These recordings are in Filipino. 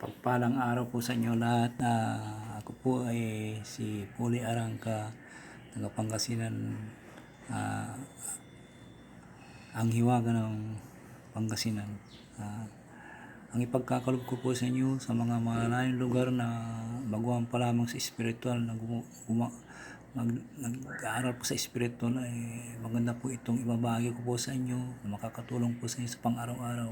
Pagpalang araw po sa inyo lahat. Ah, ako po ay si Puli Arangka, taga Pangasinan. Ah, ang hiwaga ng Pangasinan. Ah, ang ipagkakalob ko po sa inyo sa mga malalayong lugar na baguhan pa lamang sa spiritual na mag- nag-aaral po sa spiritual ay maganda po itong ibabahagi ko po sa inyo na makakatulong po sa inyo sa pang-araw-araw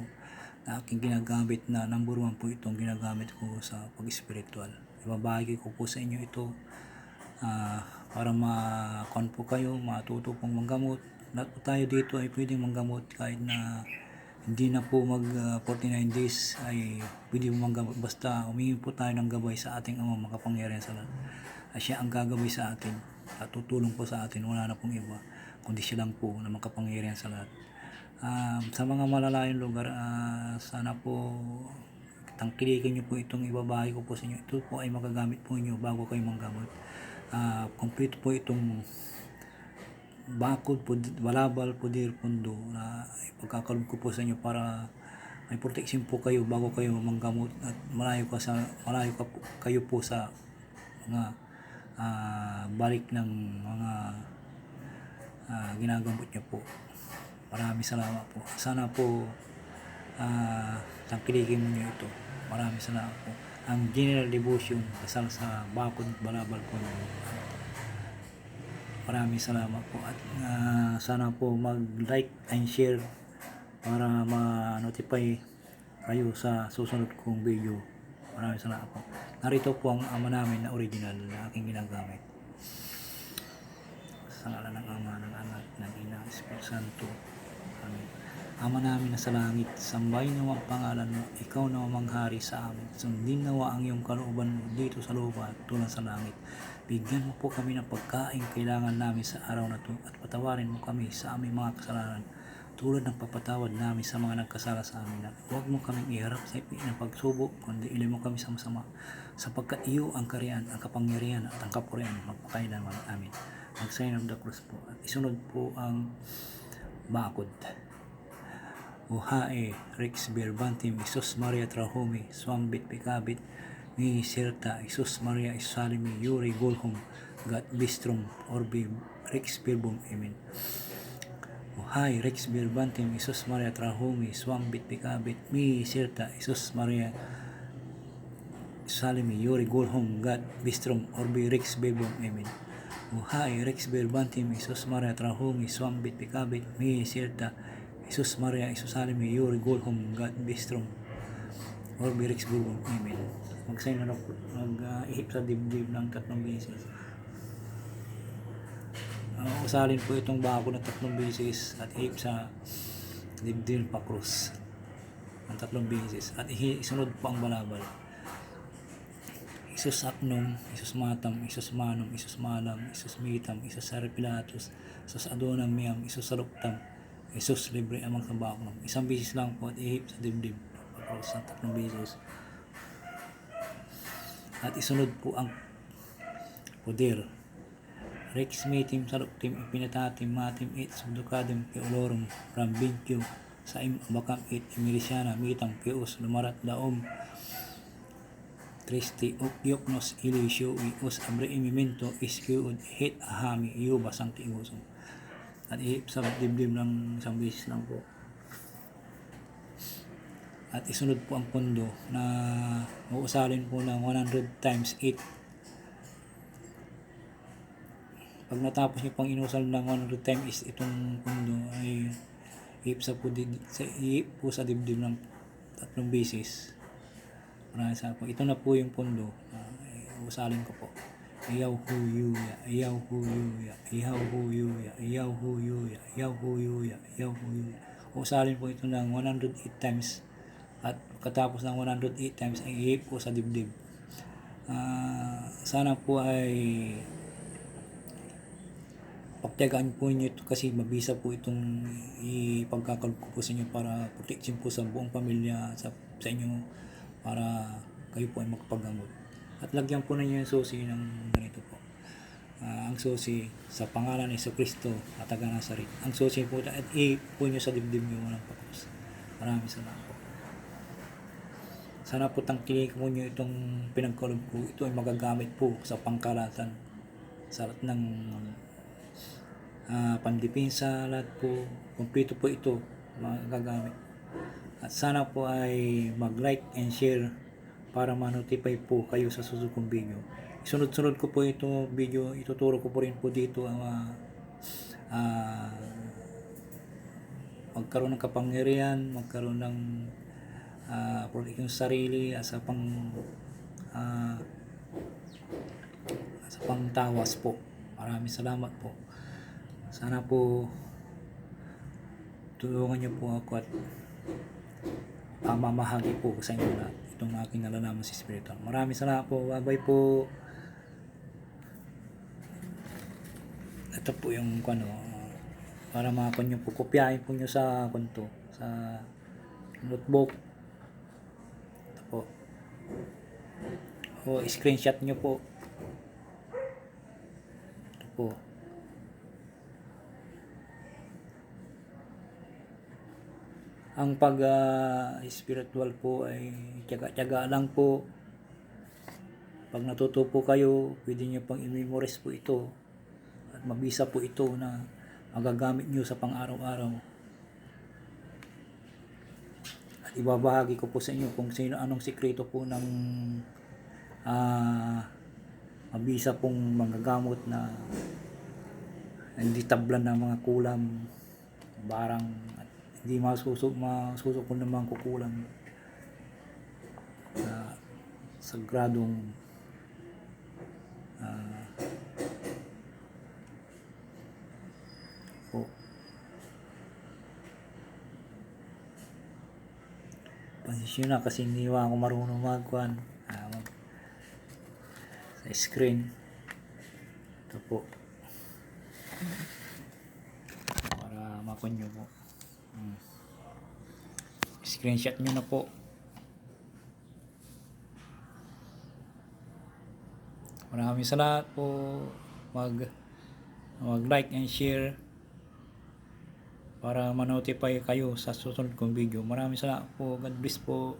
na aking ginagamit na number one po itong ginagamit ko sa pag-spiritual. Ibabahagi ko po sa inyo ito ah, para makon po kayo, matuto pong manggamot. Lahat po tayo dito ay pwedeng manggamot kahit na hindi na po mag ah, 49 days ay pwede mo manggamot. Basta humingi po tayo ng gabay sa ating ama makapangyarihan sa lahat. At siya ang gagabay sa atin at tutulong po sa atin. Wala na pong iba kundi siya lang po na makapangyarihan sa lahat. Ah, sa mga malalayong lugar, ah, sana po tangkilikin niyo po itong ibabahay ko po sa inyo. Ito po ay magagamit po niyo bago kayo manggamot. Ah, complete po itong bakod po, balabal po dir pundo na ipagkakalog ko po sa inyo para may protection po kayo bago kayo manggamot at malayo ka sa malayo ka po, kayo po sa mga ah, balik ng mga ah, ginagamot niyo po. Maraming salamat po. Sana po ah tangkilikin mo niyo ito. Maraming salamat po. Ang general devotion kasal sa bakod balabal po. Maraming salamat po at ah, sana po mag-like and share para ma-notify kayo sa susunod kong video. Maraming salamat po. Narito po ang ama namin na original na aking ginagamit. Sa ngalan ng Ama, ng Anak, ng Ina, Espiritu Santo. Ama namin na sa langit, sambahin nawa ang pangalan mo, ikaw na manghari sa amin. Sundin nawa ang iyong kalooban mo dito sa lupa at tulad sa langit. Bigyan mo po kami ng pagkain kailangan namin sa araw na ito at patawarin mo kami sa aming mga kasalanan tulad ng papatawad namin sa mga nagkasala sa amin at huwag mo kaming iharap sa ng pagsubok kundi ilay mo kami sa masama sapagkat iyo ang kariyan, ang kapangyarihan at ang kapurihan magpakailanman. Amin. Mag-sign of the cross po at isunod po ang bakod. Uhae, Rex Birbantim, Isus Maria Trahome, Swambit Pikabit, ni Sirta, Isus Maria Isalimi, Yuri Golhom, Gat Bistrom, Orbi, Rex Birbum, Amen. Uhae, Rex Birbantim, Isus Maria Trahome, Swambit Pikabit, mi Sirta, Isus Maria Salimi, Yuri Golhom, Gat Bistrom, Orbi, Rex Birbum, Amen. Uhae, Rex Birbantim, Isus Maria Trahome, Swambit Pikabit, mi Sirta, Isus Maria Isusalimi, Yuri Golhom, God Bistrom, or Birix Bubong. Amen. Mag-sign na ako, mag-ihip sa dibdib ng tatlong beses. Uh, usalin po itong bako ng tatlong beses at ihip sa dibdib pa krus ng tatlong beses at isunod po ang balabal. Isus Aknom, Isus Matam, Isus Manum, Isus Malam, Isus Mitam, Isus Saripilatus, Isus Adonam Miam, Isus Saluktam, Isus Libre Amang Kabaknom. Isang bisis lang po at ihip sa dibdib. Pagkakas ng tatlong bisis. At isunod po ang poder. Rex Metim Saluktim Ipinatatim Matim It Subdukadim Keolorum Rambinkyo sa im Bakam It Emirisiana Mitam Keus Lumarat Daom Tristi Ukyoknos Ilisyo Ius Abre Imimento Iskiud Hit Ahami Yuba Sankti Igusong at ihip sa dibdib ng isang beses lang po at isunod po ang pundo na uusalin po ng 100 times 8 pag natapos niyo pang inusal ng 100 times itong pundo ay ihip sa po, di- sa, ihip po sa dibdib ng tatlong beses Maraming salamat po. Ito na po yung pundo. Uh, usalin ko po. Iyaw huyuya, iyaw huyuya, iyaw huyuya, iyaw huyuya, iyaw huyuya, iyaw huyuya. Usalin po ito ng 108 times at katapos ng 108 times ay ihip po sa dibdib. Ah, sana po ay pagtiyagaan po niyo ito kasi mabisa po itong ipagkakalog po sa inyo para protection po sa buong pamilya sa, sa inyo para kayo po ay makapaggamot. At lagyan po ninyo yung susi ng ganito po. Ah, ang susi sa pangalan ni Kristo at taga Nazaret. Ang susi po at i po nyo sa dibdib nyo walang pakos. Maraming salamat po. Sana po tangkilikin mo nyo itong pinagkalog ko. Ito ay magagamit po sa pangkalatan. Sa lahat ng ah, pandipinsa, lahat po. Kompleto po ito magagamit. At sana po ay mag-like and share para ma-notify po kayo sa susunod kong video. Sunod-sunod ko po ito video, ituturo ko po rin po dito ang ah, magkaroon ng kapangyarihan, magkaroon ng uh, yung sarili at sa pang ah, sa pangtawas po. Maraming salamat po. Sana po tulungan niyo po ako at pamamahagi po sa inyo lahat itong aking nalalaman sa spiritual. Maraming salamat po. Bye-bye po. Ito po yung ano, para makakon nyo po. Kopyahin po nyo sa konto, sa notebook. Ito po. O screenshot nyo po. Ito po. Ang pag ah, spiritual po ay tiyaga-tiyaga lang po. Pag natuto kayo, pwede nyo pang i-memorize po ito. At mabisa po ito na magagamit nyo sa pang-araw-araw. At ibabahagi ko po sa inyo kung sino anong sikreto po ng ah mabisa pong manggagamot na hindi tablan ng mga kulam, barang at hindi masusok masusok ng mga kukulam sa sagradong ah, po. Pasensya na kasi hindi ako marunong magkuhan. Ah, mag, sa screen. Ito po. Para makon nyo po. Screenshot nyo na po. Maraming salamat po. Mag mag like and share para ma-notify kayo sa susunod kong video. Maraming salamat po. God bless po.